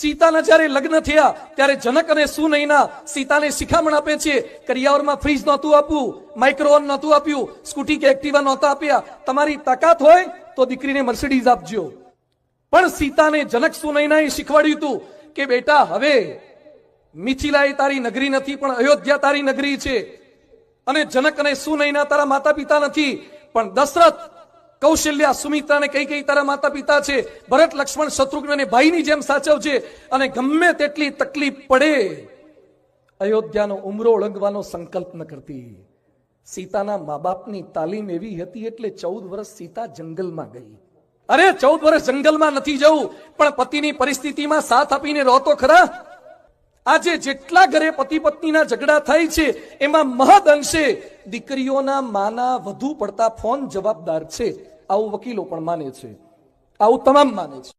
સીતાના જ્યારે લગ્ન થયા, ત્યારે જનક અને સુનૈના સીતાને શિખામણ આપે છે. કરિયાવરમાં ફ્રીજ નહોતું આપવું માઇક્રોવન નહોતું આપ્યું, સ્કૂટી કે એક્ટિવા નહોતા આપ્યા. તમારી તાકાત હોય તો દીકરીને મર્સિડીઝ આપજો. પણ સીતાને જનક સુનયનાએ શીખવાડ્યું હતું કે, બેટા, હવે મિથિલા એ તારી નગરી નથી, પણ અયોધ્યા તારી નગરી છે. અને જનક અને સુનૈના તારા માતા પિતા નથી. પણ દશરથ કૌશલ્યા સુમિત્રાને કઈ કઈ તારા માતા પિતા છે? ભરત, લક્ષ્મણ શત્રુઘ્નને ભાઈની જેમ સાચવજે અને ગમે તેટલી તકલીફ પડે, અયોધ્યાનો ઉમરો ઓળંગવાનો સંકલ્પ ન કરતી. સીતાના મા બાપની તાલીમ એવી હતી એટલે ચૌદ વર્ષ સીતા જંગલમાં ગઈ. અરે, ચૌદ વર્ષ જંગલમાં નથી જવું, પણ પતિની પરિસ્થિતિમાં સાથ આપીને રહો તો ખરા? આજે જેટલા ઘરે પતિ પત્નીના ઝઘડા થાય છે, એમાં મહદ અંશે દીકરીઓના માના વધુ પડતા ફોન જવાબદાર છે. આવું વકીલો પણ માને છે. આવું તમામ માને છે.